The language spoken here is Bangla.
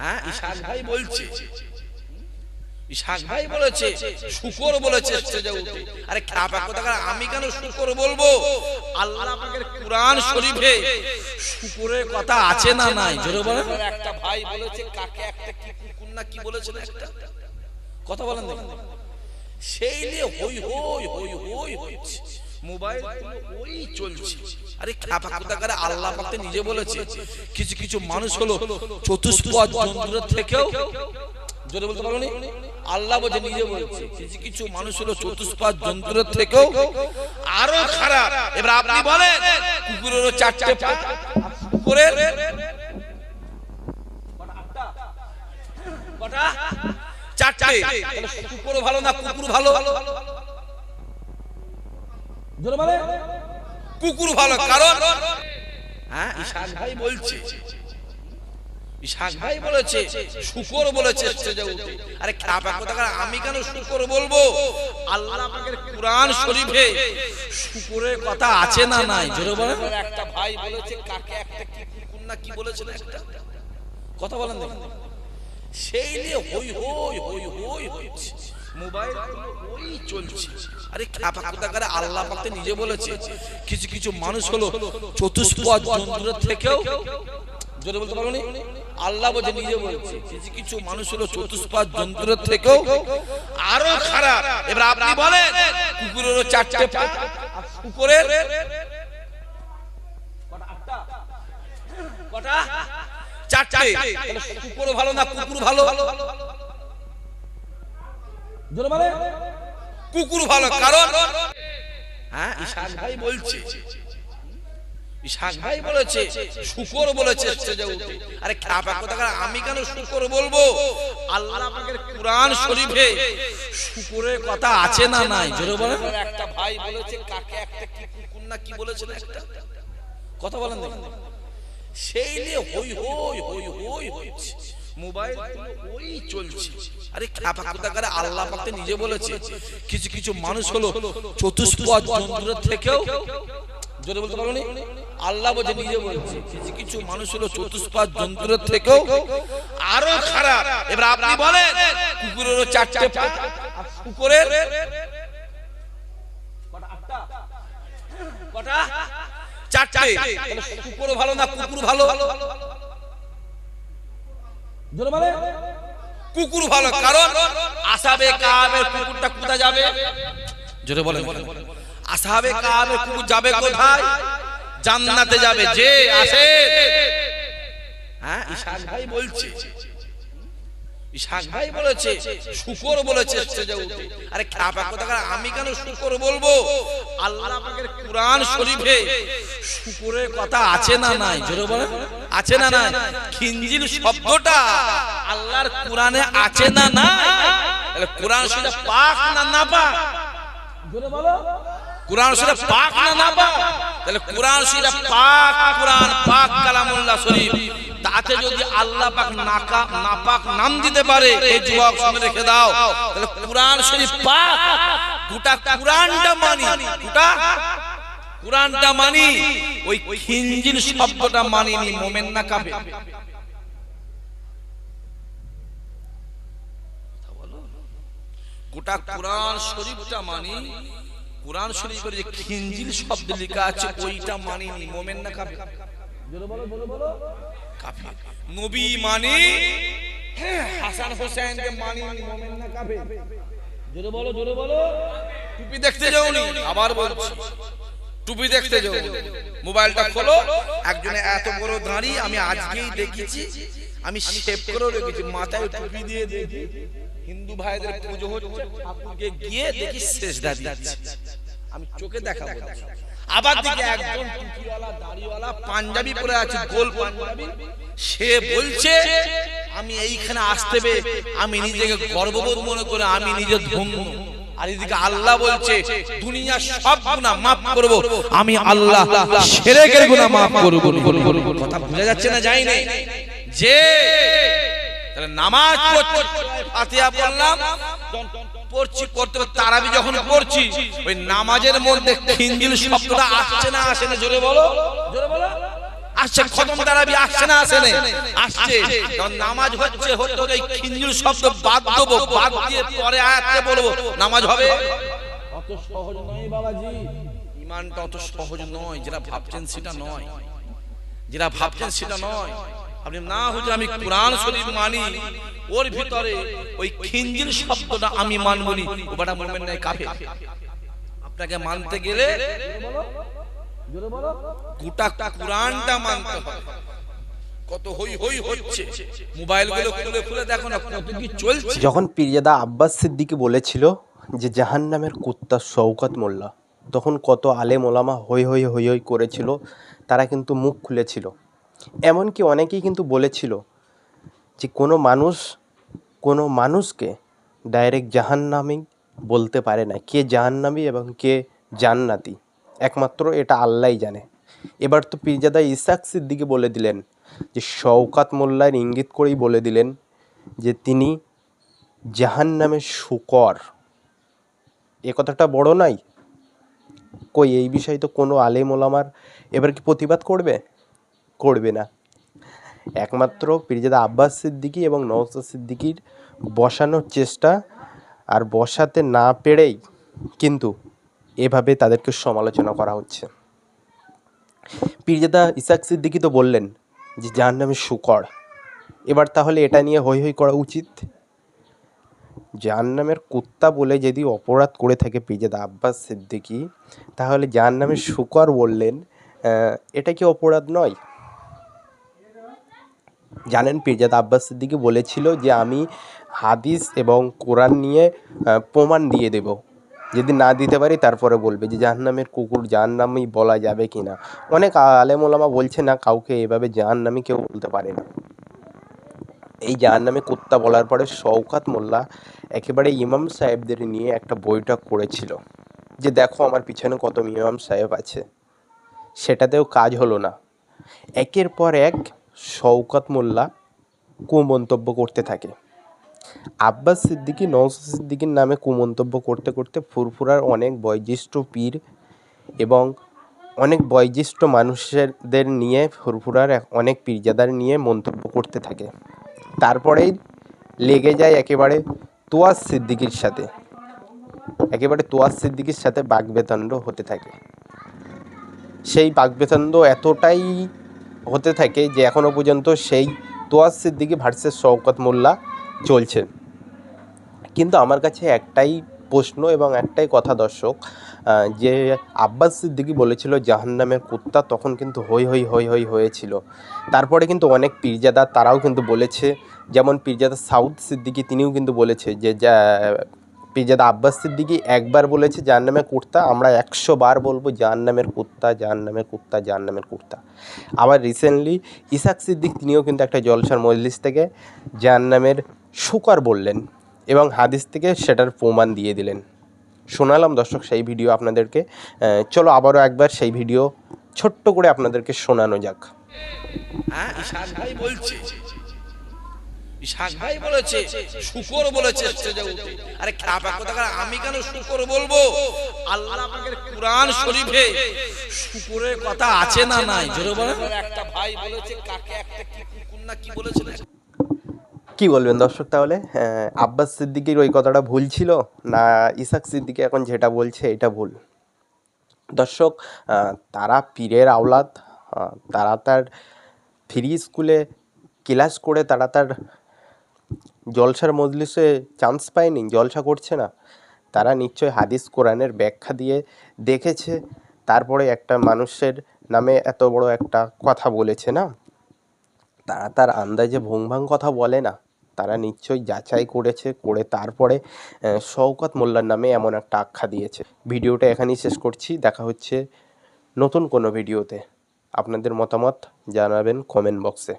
হ্যাঁ ইশাক ভাই বলছে। ইশাক ভাই বলেছে শুকর বলেছে স্টেজে উঠে। আরে খাপা কথা আমি কেন শুকর বলব? আল্লাহ পাকের কুরআন শরীফে শুকরের কথা আছে না নাই? জোরে বলেন। একটা ভাই বলেছে কাকে একটা কি কুকুর না কি বলেছিল একটা? কথা বলেন দেখুন সেই নিয়ে হই হই হই হই হচ্ছে। মোবাইল ওই চলছে। আরে খাপা কোথাকারে আল্লাহ পাক তো নিজে বলেছে। কিছু কিছু মানুষ হলো চতুষ্পদ জন্তুর থেকেও জোরে বলতে পারো আল্লাহ বলছে নিজে বলছে। কিছু কিছু মানুষ হলো চতুষ্পদ জন্তুর থেকেও আরও খারাপ। এবার আপনি বলেন কুকুরেরও চারটে পা কটা? চারটে। কুকুর ভালো না কুকুর ভালো? বলে কুকুর ভালো কারণ হ্যাঁ? ইশাক ভাই বলছে ইশাক ভাই বলেছে শুকর বলেছে স্টেজে উঠে। আরে খাপা কথা আমি কেন শুকর বলব? আল্লাহ পাকের কুরআন শরীফে শুকরের কথা আছে না নাই জোরে বলেন। একটা ভাই বলেছে কাকে একটা কি কুকুর না কি বলেছিল একটা? কথা বলেন দেখুন সেই নিয়ে হই হই হই হই হচ্ছে। মোবাইল ওই চলছে। আরে খাপা কোথাকারে আল্লাহ পাক নিজে বলেছে। কিছু কিছু মানুষ হলো চতুষ্পদ জন্তুর থেকেও জোরে বলতে পারো আল্লাহ বলছে নিজে বলছে। কিছু কিছু মানুষ হলো চতুষ্পদ জন্তুর থেকেও আরও খারাপ। এবার আপনি বলেন কুকুরেরও চারটে পা কুকুরের? কটা চারটে। কুকুর ভালো না কুকুর ভালো? জোরে কুকুর ভালো কারণ হ্যাঁ ইশাক ভাই বলছে। ইশাক ভাই বলেছে শুকর বলেছে স্টেজে উঠে। আরে খাপা কথা আমি কেন শুকর বলব? আল্লাহ পাকের কুরআন শরীফে শুকরের কথা আছে না নাই জোরে বলেন একটা ভাই বলেছে কাকে একটা কি কুকুর না কি বলেছিল একটা? কথা বলেন দেখুন সেই নিয়ে হই হই হই হই হচ্ছে। মোবাইল ওই চলছে। আরে খাপা কোথাকারে আল্লাহ পাক নিজে বলেছে। কিছু কিছু মানুষ হলো চতুষ্পদ জন্তুর থেকেও জোরে বলতে পারো আল্লাহ বলছে নিজে বলছে। কিছু কিছু মানুষ হলো চতুষ্পদ জন্তুর থেকেও আরও খারাপ। এবার আপনি বলেন কুকুরেরও চারটে পা কুকুরের কটা চারটে। কুকুর ভালো না কুকুর ভালো? কুকুর ভালো, কারণ আসাবে কাবের কুকুরটা কোথায় যাবে? জোরে বলেন। আসাবে কাবের কুকুর যাবে কোথায়? জান্নাতে যাবে। যে আসে। হ্যাঁ ইশাক ভাই বলছে। ইশাক শুকর বলেছে আমি কেন শুকর বলব? শরীফে শুকরের কথা আছে না নাই? আছে না নাই? শব্দটা আল্লাহর কুরআনে আছে না পাক না না শরীফ পাক না না তাহলে পাক, কুরআন পাক কালামুল্লাহ শরীফ। তাতে যদি আল্লাহ পাক নাকা, নাপাক নাম দিতে পারে, এই যুবক শুনে রেখে দাও। তাহলে কুরআন শরীফ পাক। গোটা কুরআনটা মানি। গোটা কুরআনটা মানি। ওই খিনজিল শব্দটা মানিনি, মোমেন না কাবে গোটা কোরআন শরীফটা মানি। কোরআন শরীফের যে খিনজিল শব্দ লেখা আছে, ওইটা মানিনি, মোমেন না জোরে বলো বলো বলো। কাফির। নবী মানে হ্যাঁ, হাসান মানি মোমেন না কাফির। জোরে বলো জোরে বলো। টুপি দেখতে যাওনি আবার বলছি। টুপি দেখতে যাও মোবাইলটা খোলো। একজনে এত বড় দাঁড়ি আমি আজকেই দেখেছি। আমি শেভ করেও রেখেছি মাথায় টুপি দিয়ে দেখি হিন্দু ভাইদের পুজো হচ্ছে ঠাকুরকে গিয়ে দেখি শেষ দিচ্ছে। আমি চোখে দেখা আবার দিকে একজন টুপিওয়ালা দাড়িওয়ালা পাঞ্জাবি পরে আছে গোল পাঞ্জাবি সে বলছে আমি এইখানে আসতে বে আমি নিজেকে গর্ববোধ মনে করে আমি নিজে ধন্য। আর এদিকে আল্লাহ বলছে দুনিয়া সব গুনাহ maaf করব। আমি আল্লাহ শিরকের গুনাহ maaf করব। কথা বোঝা যাচ্ছে না যাই না। যে তাহলে নামাজ পড়ছি। ফাতিহা পড়লাম। পড়ছি পড়তে পড়তে তারাবি যখন পড়ছি ওই নামাজের মধ্যে খিনজিল শব্দটা আসছে না আসে না? জোরে বলো। জোরে বলো। আসছে খতম দাঁড়াবি আসছে না আসে না? আসছে। যখন নামাজ হচ্ছে হতে হতে এই খিঞ্জুর শব্দ বাদ দেবো বাদ দিয়ে পরে বলব নামাজ হবে। অত সহজ নয় বাবাজি। ইমানটা অত সহজ নয় যেটা ভাবছেন সেটা নয়। যেটা ভাবছেন সেটা নয়। আপনি না হুজুর, আমি কোরআন শরীফ মানি। ওর ভিতরে ওই খিঞ্জিল শব্দটা আমি মানবনি মুমিন নাই কাফের আপনাকে মানতে গেলে গোটা কোরআনটা মানতে হবে। যখন পীরজাদা আব্বাস সিদ্দিকি বলেছিল যে জাহান নামের কুত্তা শওকত মোল্লা, তখন কত আলেম ওলামা হই হই হই হই করেছিল, তারা কিন্তু মুখ খুলেছিল। এমনকি অনেকেই কিন্তু বলেছিল যে কোনো মানুষ, কোনো মানুষকে ডাইরেক্ট জাহান্নামি বলতে পারে না। কে জাহান্নামী এবং কে জান্নাতি? একমাত্র এটা আল্লাহই জানে। এবার তো পীরজাদা ইসাক সিদ্দিকি বলে দিলেন, যে শওকাত মোল্লার ইঙ্গিত করেই বলে দিলেন যে তিনি জাহান্নামের শুকর। এ কথাটা বড় নাই? কই, এই বিষয়ে তো কোনো আলেম ওলামার এবার কি প্রতিবাদ করবে? করবে না। একমাত্র পীরজাদা আব্বাস সিদ্দিকী এবং নওসাদ সিদ্দিকীর বসানোর চেষ্টা আর বসাতে না পেরেই কিন্তু এভাবে তাদেরকে সমালোচনা করা হচ্ছে। পীরজাদা ইসাক সিদ্দিকি তো বললেন যে যার নামে শুকর। এবার তাহলে এটা নিয়ে হই হই করা উচিত? যার নামের কুত্তা বলে যদি অপরাধ করে থাকে পীরজাদা আব্বাস সিদ্দিকী, তাহলে যার নামে শুকর বললেন এটা কি অপরাধ নয়? জানেন পিরজাদ আব্বাস সিদ্দিকী বলেছিল যে আমি হাদিস এবং কোরআন নিয়ে প্রমাণ দিয়ে দেব। যদি না দিতে পারি তারপরে বলবে যে জাহান্নামের কুকুর জাহান্নামই বলা যাবে কি না অনেক আলেম ওলামা বলছে না, কাউকে এভাবে জাহান্নামি কেউ বলতে পারে না। এই জাহান্নামে কুত্তা বলার পরে শওকাত মোল্লা একেবারে ইমাম সাহেবদের নিয়ে একটা বৈঠক করেছিল। যে দেখো আমার পিছনে কত ইমাম সাহেব আছে। সেটাতেও কাজ হলো না। একের পর এক শওকত মোল্লা কুমন্তব্য করতে থাকে। আব্বাস সিদ্দিকী নওসাদ সিদ্দিকীর নামে কুমন্তব্য করতে করতে ফুরফুরার অনেক বয়োজ্যেষ্ঠ পীর এবং অনেক বয়োজ্যেষ্ঠ মানুষদের নিয়ে ফুরফুরার অনেক পীরজাদার নিয়ে মন্তব্য করতে থাকে। তারপরেই লেগে যায় একেবারে তোয়াজ সিদ্দিকীর সাথে। একেবারে তোয়াজ সিদ্দিকীর সাথে বাগবেতণ্ড হতে থাকে। সেই বাগবেতণ্ড এতটাই হতে থাকে যে এখনও পর্যন্ত সেই তোয়াজ সিদ্দিকি ভার্সেস শওকত মোল্লা চলছে কিন্তু আমার কাছে একটাই প্রশ্ন এবং একটাই কথা দর্শক যে আব্বাস সিদ্দিকি বলেছিল জাহান্নামের কুত্তা তখন কিন্তু হই হই হই হই হয়েছিল। তারপরে কিন্তু অনেক পীরজাদা তারাও কিন্তু বলেছে, যেমন পীরজাদা সাউথ সিদ্দিকি তিনিও কিন্তু বলেছে যে যা পীরজাদা আব্বাস সিদ্দিকী একবার বলেছে জাহান্নামের কুর্তা, আমরা একশো বার বলব, যার নামের কুর্তা, যার জাহান্নামের কুর্তা, যার নামের কুর্তা। আবার রিসেন্টলি ইসাক সিদ্দিক তিনিও কিন্তু একটা জলসার মজলিস থেকে যার নামের শুকর বললেন এবং হাদিস থেকে সেটার প্রমাণ দিয়ে দিলেন। শোনালাম দর্শক, সেই ভিডিও আপনাদেরকে চলো আবারও একবার সেই ভিডিও ছোট্ট করে আপনাদেরকে শোনানো যাক। হ্যাঁ বলছে ইশাক ভাই বলেছে শুকর বলেছে স্টেজে উঠে। আরে খারাপ কথা আমি কেন শুকর বলব? আল্লাহ পাকের কোরআন শরীফে শুকরের কথা আছে না নাই? জোরে বলেন। একটা ভাই বলেছে কাকে একটা কি কুকুর না কি বলেছিল? কি বলবেন দর্শক তাহলে? আহ, আব্বাস সিদ্দিকির ওই কথাটা ভুল ছিল না ইসাক সিদ্দিকি এখন যেটা বলছে এটা ভুল? দর্শক তারা পীরের আওলাদ তারা তার ফ্রি স্কুলে ক্লাস করে তারা তার জলসার মজলিসে চান্স পায়নি, জলসা করছে না। তারা নিশ্চয় হাদিস কোরআনের ব্যাখ্যা দিয়ে দেখেছে। তারপরে একটা মানুষের নামে এত বড় একটা কথা বলেছে না? তারা তার আন্দাজে ভোংভাং কথা বলে না। তারা নিশ্চয়ই যাচাই করেছে, করে তারপরে শওকত মোল্লার নামে এমন একটা আখ্যা দিয়েছে। ভিডিওটা এখানেই শেষ করছি। দেখা হচ্ছে নতুন কোনো ভিডিওতে। আপনাদের মতামত জানাবেন কমেন্ট বক্সে